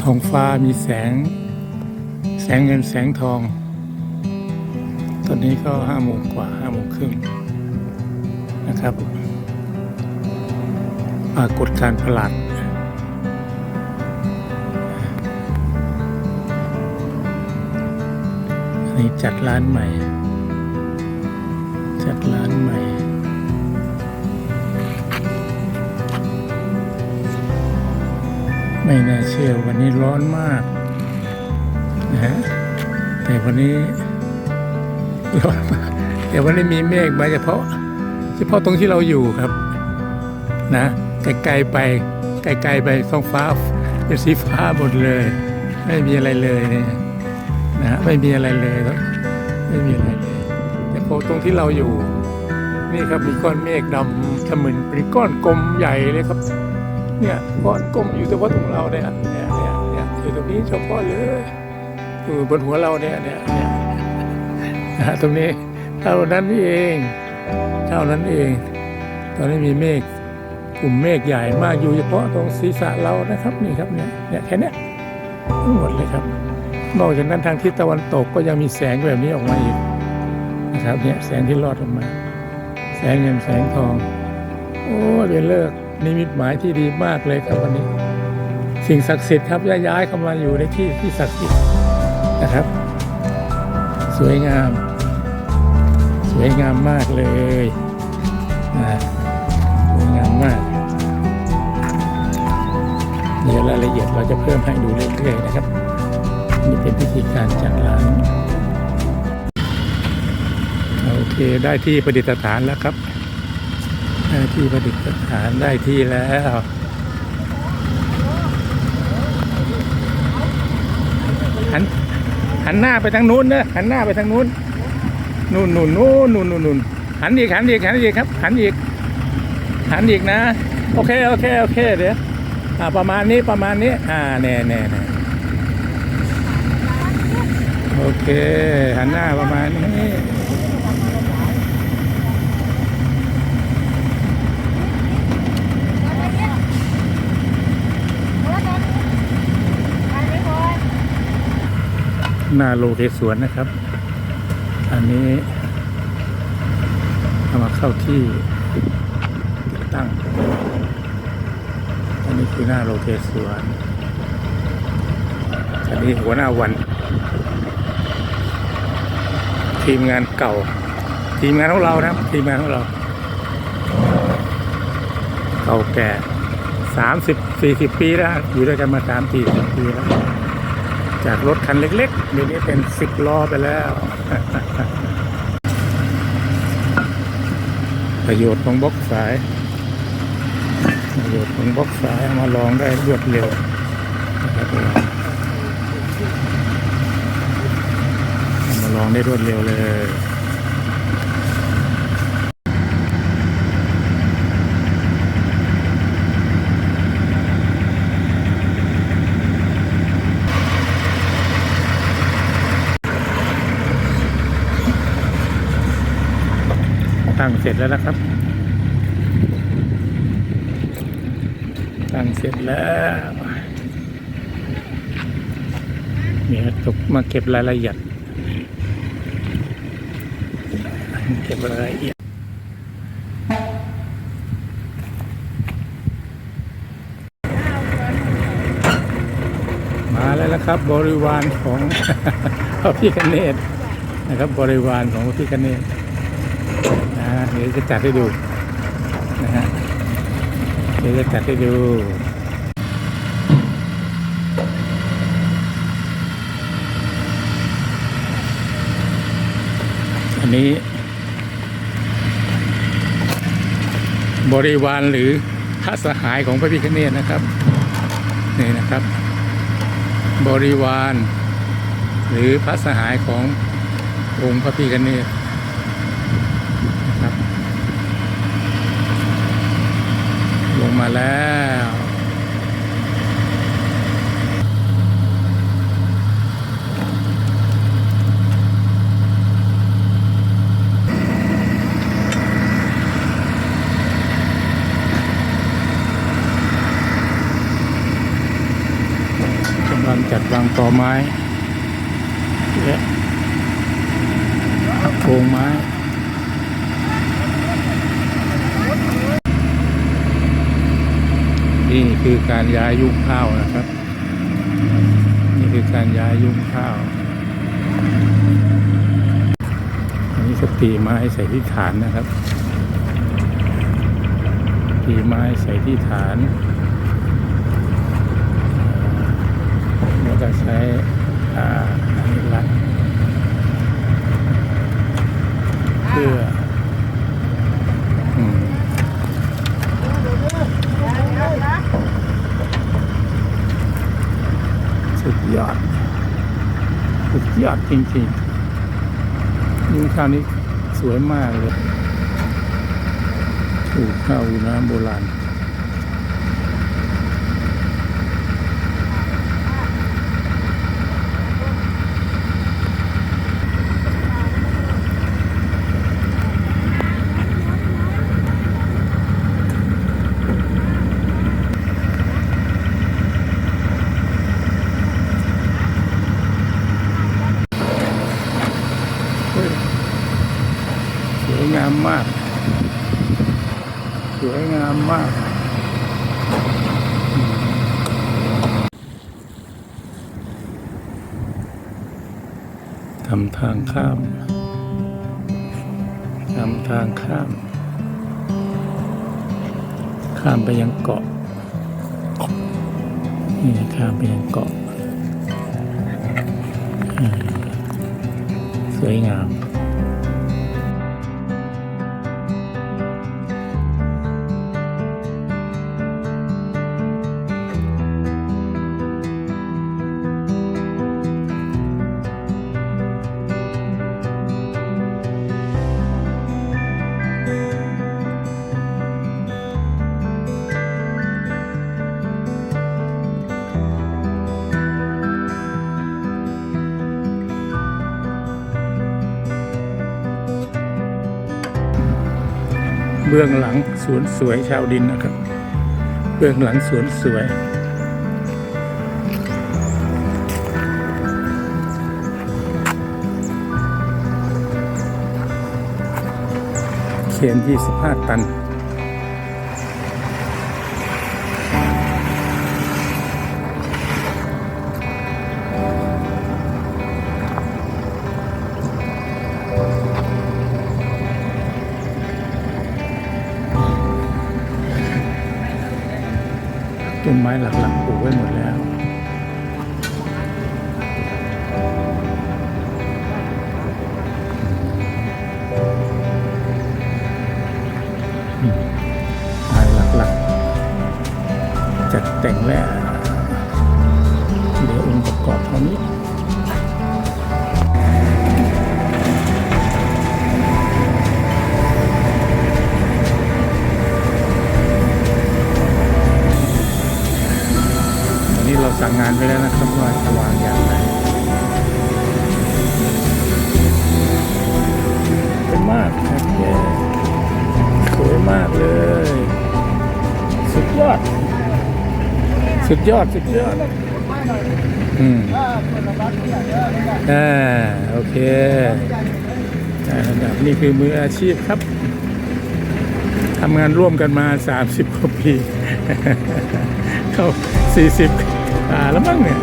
ท้องฟ้ามีแสง แสงเงินแสงทอง ตอนนี้ก็ห้าโมงกว่าห้าโมงครึ่งนะครับปรากฏการประหลาดนนี้จัดร้านใหม่ ไม่น่าเชื่อวันนี้ร้อนมากนะฮะแต่วันนี้ร้อนมากแต่วันนี้มีเมฆมาเฉพาะ เฉพาะตรงที่เราอยู่ครับ นะไกลๆไปไกลๆไปท้องฟ้าเป็นสีฟ้าหมดเลย ไม่มีอะไรเลยเนี่ยนะฮะไม่มีอะไรเลยครับไม่มีอะไรเลยแต่พอตรงที่เราอยู่ นี่ครับมีก้อนเมฆดำขมึนเป็นก้อนกลมใหญ่เลยครับ เนี่ยก้อนกลมอยู่เฉพาะตรงเราเนี่ยเนี่ยเนี่ยเนี่ยอยู่ตรงนี้เฉพาะเลยอยู่บนหัวเราเนี่ยเนี่ยเนี่ยนะตรงนี้เท่านั้นเองเท่านั้นเอง ตอนนี้มีเมฆกลุ่มเมฆใหญ่มากอยู่เฉพาะตรงศีรษะเรานะครับนี่ครับเนี่ยเนี่ยแค่เนี้ยทั้งหมดเลยครับ นอกจากนั้นทางทิศตะวันตกก็ยังมีแสงแบบนี้ออกมาอีกนะครับเนี่ยแสงที่ลอดออกมา แสงเงินแสงทอง โอ้เป็นเลิก นิมิตหมายที่ดีมากเลยครับวันนี้ สิ่งศักดิ์สิทธิ์ครับย้ายๆเข้ามาอยู่ในที่ที่ศักดิ์สิทธิ์นะครับ สวยงาม สวยงามมากเลยนะสวยงามมากเดี๋ยวรายละเอียดเราจะเพิ่มให้ดูเรื่อยๆนะครับนี่เป็นพิธีการจัดร้านโอเคได้ที่ประดิษฐานแล้วครับ ได้ที่ประดิษฐานได้ที่แล้วหันหันหน้าไปทางนู้นนะหันหน้าไปทางนู้นนู่นนู่นนู่นนู่นนู่นนู่นหันอีกหันอีกหันอีกครับ หันอีก หันอีกนะ โอเคโอเคโอเคเดี๋ยวอ่าประมาณนี้ประมาณนี้ อ่าแน่แน่แน่โอเค หันหน้าประมาณนี้ หน้าโลเคสวนนะครับ อันนี้เอามาเข้าที่ติดตั้ง อันนี้คือหน้าโลเคสวนอันนี้หัวหน้าวัน ทีมงานเก่า ทีมงานของเรานะครับทีมงานของเรา เก่าแก่สามสิบสี่สิบปีแล้วอยู่ด้วยกันมาสามสี่สิบปีแล้ว จากรถคันเล็กๆเดี๋ยวนี้เป็นสิบล้อไปแล้ว ประโยชน์ของบล็อกสาย ประโยชน์ของบล็อกสายมาลองได้รวดเร็วมาลองได้รวดเร็วเลย ร็จแล้วนะครับตั้งเสร็จแล้วเนี่ยตกมาเก็บรายละเอียด เก็บรายละเอียดมาแล้วนะครับ บริวารของพระพิคเนตนะครับบริวารของพระพิคเนต เดี๋ยวจะจัดให้ดูนะฮะเดี๋ยวจะจัดให้ดูอันนี้ บริวารหรือพระสหายของพระพิฆเนศนะครับนี่นะครับ บริวาร หรือพระสหายขององค์พระพิฆเนศ งมาแล้วกำลังจัดวางต่อไม้และโครงไม้ คือการย้ายยุ้งข้าวนะครับ นี่คือการย้ายยุ้งข้าว อันนี้ก็ตีไม้ใส่ที่ฐานนะครับ ตีไม้ใส่ที่ฐาน แล้วก็ใช้อ่าอันนี้รัดเพื่ออืมสุดยอด สุดย อดจริงๆยุ้งข้าวนี้สวยมากเลยถูกข้าวอูน้ำโบราณ สวยงามมาก สวยงามมากทำทางข้ามทำทางข้าม ข้ามไปยังเกาะ นี่ข้ามไปยังเกาะ สวยงาม เบื้องหลังสวนสวยชาวดินนะครับ เบื้องหลังสวนสวยเขียน25 ตัน ม้หลักๆปลูกไว้หมดแล้วไม้หลักๆจัดแต่งแล้วเหลือองค์ประกอบเท่านี้ สั่งงานไปแล้วนะครับว่าจะวางอย่างไรสวยมากครับแกสวยมากเลย สุดยอด สุดยอด สุดยอด อืมอ่าโอเคได้ระดับนี่คือมืออาชีพครับทำงานร่วมกันมา 30กว่าปี เข้า40 อ่าแล้วมั้งเนี่ย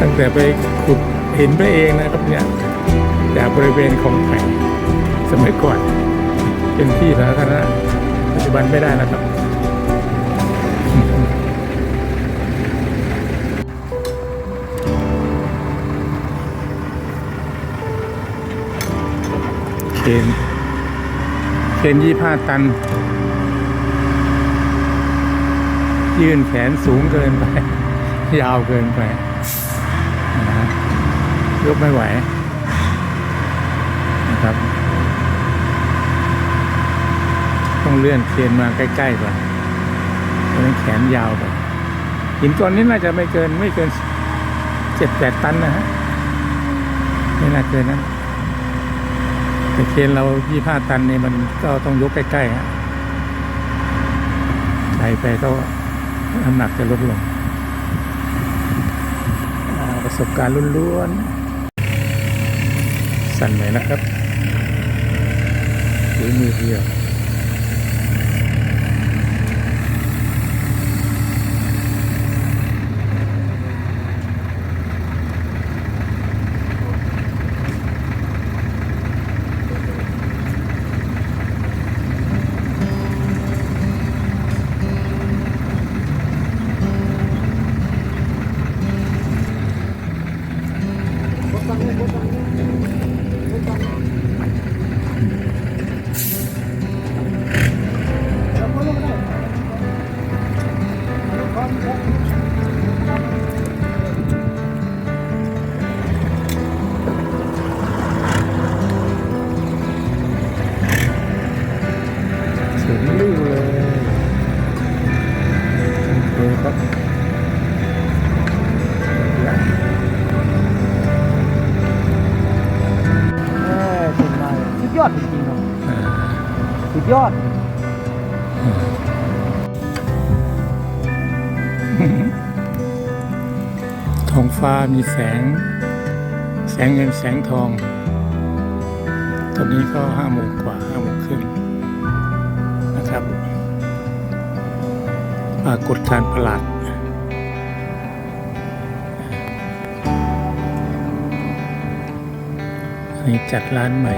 ตั้งแต่ไปขุดเห็นไปเองนะครับเนี่ยจากบริเวณของไผ่สมัยก่อน เป็นที่สาธารณะปัจจุบันไม่ได้แล้วครับเคนเคนยี่ห้าตัน ยื่นแขนสูงเกินไป ยาวเกินไปนะยกไม่ไหวนะครับ ต้องเลื่อนเคนมาใกล้ๆก่อนเพราะนั้นแขนยาวไปหินก้อนนี้น่าจะไม่เกินไม่เกินเจ็ดแปดตันนะฮะไม่น่าเกินนั้นแต่เคนเรายี่ห้าตันเนี่ยมันก็ต้องยกใกล้ๆฮะไปไปก็ น้ำหนักจะลดลงประสบการณ์ล้วนๆ สั่นหน่ยนะครับหรือมือเดียว ยโอเคครับแล้ว เออเป็นมาสุดยอดจริงๆครับ อ่า สุดยอด ท้องฟ้ามีแสง แสงเงินแสงทอง ตอนนี้ก็ห้าโมงกว่าห้าโมงครึ่งนะครับปรากฏการประหลาดนนี้จัดร้านใหม่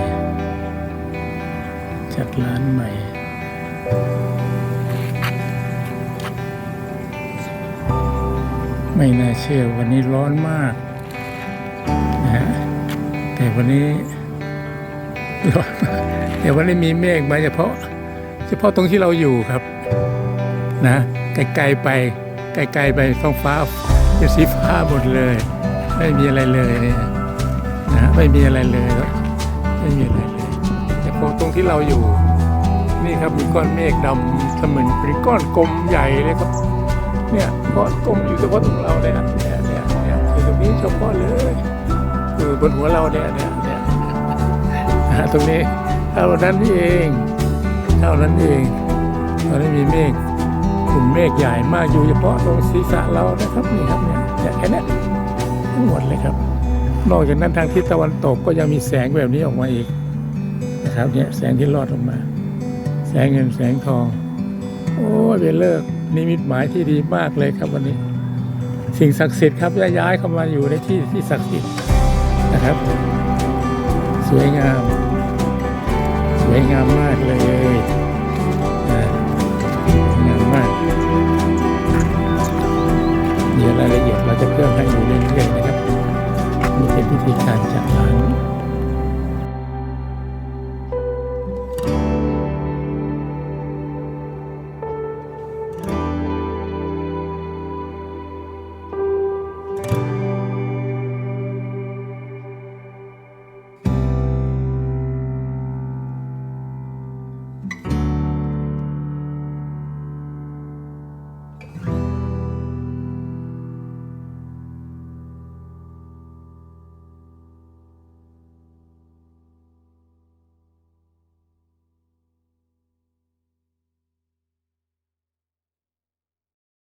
จัดร้านใหม่ ไม่น่าเชื่อวันนี้ร้อนมากนะฮะแต่วันนี้ร้อนมากแต่วันนี้มีเมฆมาเฉพาะ เฉพาะตรงที่เราอยู่ครับ นะไกลๆไปไกลๆไปท้องฟ้าเป็นสีฟ้าหมดเลย ไม่มีอะไรเลยเนี่ยนะไม่มีอะไรเลยไม่มีอะไรเลยแต่พอตรงที่เราอยู่ นี่ครับมีก้อนเมฆดำเสมือนเป็นก้อนกลมใหญ่เลยครับ เนี่ยก้อนกลมอยู่เฉพาะตรงเราเนี่ยเนี่ยเนี่ยเนี่ยคือตรงนี้เฉพาะเลยคือบนหัวเราเนี่ยเนี่ยเนี่ยตรงนี้เท่านั้นเองเท่านั้นเองตอนนี้มีเมฆกลุ่มเมฆใหญ่มากอยู่เฉพาะตรงศีรษะเรานะครับนี่ครับเนี่ยแค่นี้ทั้งหมดเลยครับ นอกจากนั้นทางทิศตะวันตกก็ยังมีแสงแบบนี้ออกมาอีกนะครับเนี่ยแสงที่ลอดออกมา แสงเงินแสงทอง โอ้ยเป็นเลิก นิมิตหมายที่ดีมากเลยครับวันนี้ สิ่งศักดิ์สิทธิ์ครับย้ายเข้ามาอยู่ในที่ที่ศักดิ์สิทธิ์นะครับ สวยงาม สวยงามมากเลยงามมากเดี๋รายละเอียดเราจะเพิ่มให้อยู่เรื่อยๆนะครับนี่เป็นพิธีการจัดร้าน